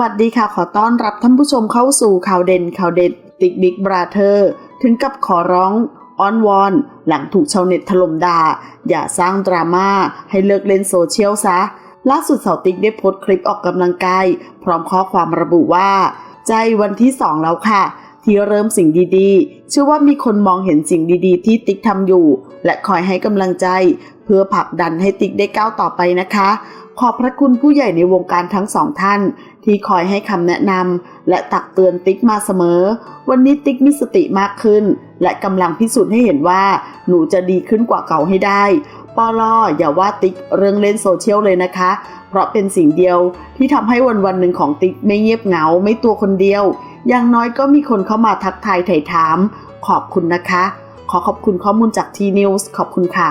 วัสดีค่ะ ขอต้อนรับท่านผู้ชมเข้าสู่ข่าวเด่นข่าวเด็ดติ๊กบิ๊กบราเธอร์ถึงกับขอร้องอ้อนวอน หลังถูกชาวเน็ตถล่มด่า อย่าสร้างดราม่าให้เลิกเล่นโซเชียลซะ ล่าสุดสาวติ๊กได้โพสต์คลิปออกกำลังกาย พร้อมข้อความระบุว่า ใจวันที่สองแล้วค่ะ ที่เริ่มสิ่งดีๆ เชื่อว่ามีคนมองเห็นสิ่งดีๆ ที่ติ๊กทำอยู่ และคอยให้กำลังใจ เพื่อผลักดันให้ติ๊กได้ก้าวต่อไปนะคะ ขอบพระคุณผู้ใหญ่ในวงการทั้งสองท่าน ที่คอยให้คำแนะนำและตักเตือนติ๊กมาเสมอ วันนี้ติ๊กมีสติมากขึ้น และกำลังพิสูจน์ให้เห็นว่า หนูจะดีขึ้นกว่าเก่าให้ได้ปอลออย่าว่าติ๊กเรื่องเล่นโซเชียลเลยนะคะ เพราะเป็นสิ่งเดียวที่ทำให้วันวันหนึ่งของติ๊กไม่เงียบเหงาไม่ตัวคนเดียว อย่างน้อยก็มีคนเข้ามาทักทายไถ่ถาม ขอบคุณนะคะ ขอขอบคุณข้อมูลจากทีนิวส์ขอบคุณค่ะ